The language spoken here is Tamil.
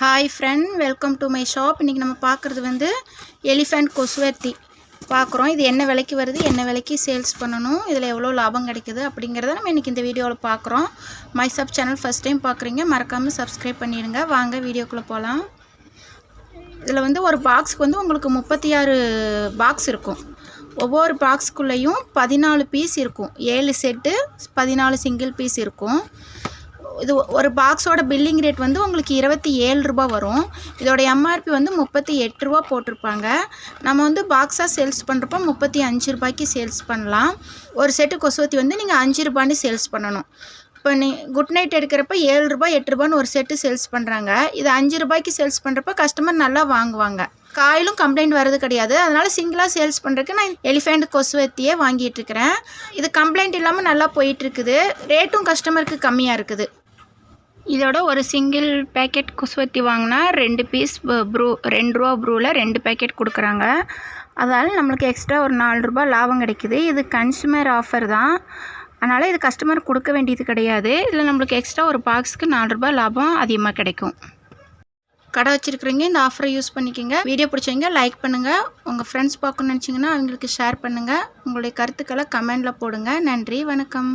Hi friend welcome to my shop இன்றைக்கி நம்ம பார்க்குறது வந்து எலிஃபண்ட் கொசுவர்த்தி. பார்க்குறோம். இது என்ன விலைக்கு வருது? என்ன விலைக்கு சேல்ஸ் பண்ணணும்? இதில் எவ்வளோ லாபம் கிடைக்குது? அப்படிங்கிறத நம்ம இன்றைக்கி இந்த வீடியோவில் பார்க்குறோம். My sub channel first time பார்க்குறீங்க. மறக்காமல் சப்ஸ்கிரைப் பண்ணிடுங்க. வாங்க வீடியோக்குள்ளே போகலாம் இதில் வந்து ஒரு பாக்ஸுக்கு வந்து உங்களுக்கு முப்பத்தி ஆறு பாக்ஸ் இருக்கும். ஒவ்வொரு பாக்ஸுக்குள்ளேயும் பதினாலு பீஸ் இருக்கும். ஏழு செட்டு பதினாலு சிங்கிள் பீஸ் இருக்கும். இது ஒரு பாக்ஸோட பில்லிங் ரேட் வந்து உங்களுக்கு இருபத்தி ஏழு ரூபா வரும். இதோட எம்ஆர்பி வந்து முப்பத்தி எட்டு ரூபா போட்டிருப்பாங்க. நம்ம வந்து பாக்ஸாக சேல்ஸ் பண்ணுறப்போ முப்பத்தி அஞ்சு ரூபாய்க்கு சேல்ஸ் பண்ணலாம். ஒரு செட்டு கொசுவத்தி வந்து நீங்கள் அஞ்சு ரூபான்னு சேல்ஸ் பண்ணணும். இப்போ நீ குட் நைட் எடுக்கிறப்ப ஏழு ரூபாய் எட்டு ரூபான்னு ஒரு செட்டு சேல்ஸ் பண்ணுறாங்க இது அஞ்சு ரூபாய்க்கு சேல்ஸ் பண்ணுறப்ப கஸ்டமர் நல்லா வாங்குவாங்க. காயிலும் கம்ப்ளைண்ட் வர்றது கிடையாது. அதனால் சிங்கிளாக சேல்ஸ் பண்ணுறதுக்கு நான் எலிஃபெண்ட் கொசுவத்தியே வாங்கிட்டு இருக்கிறேன். இது கம்ப்ளைண்ட் இல்லாமல் நல்லா போயிட்டுருக்குது ரேட்டும் கஸ்டமருக்கு கம்மியாக இருக்குது. இதோட ஒரு சிங்கிள் பேக்கெட் குசுவத்தி வாங்கினா ரெண்டு பீஸ் ப்ரூ ரெண்டு ரூபா ப்ரூவில் ரெண்டு பேக்கெட் கொடுக்குறாங்க. அதனால் நம்மளுக்கு எக்ஸ்ட்ரா ஒரு நாலு ரூபா லாபம் கிடைக்குது. இது கன்சூமர் ஆஃபர் தான். அதனால் இது கஸ்டமர் கொடுக்க வேண்டியது கிடையாது. இதில் நம்மளுக்கு எக்ஸ்ட்ரா ஒரு பாக்ஸுக்கு நாலு ரூபாய் லாபம் அதிகமாக கிடைக்கும். கடை வச்சுருக்கிறீங்க இந்த ஆஃபரை யூஸ் பண்ணிக்கோங்க. வீடியோ பிடிச்சவங்க லைக் பண்ணுங்கள் உங்கள் ஃப்ரெண்ட்ஸ் பார்க்கணுன்னு நினச்சிங்கன்னா அவங்களுக்கு ஷேர் பண்ணுங்கள் உங்களுடைய கருத்துக்களை கமெண்டில் போடுங்க. நன்றி. வணக்கம்.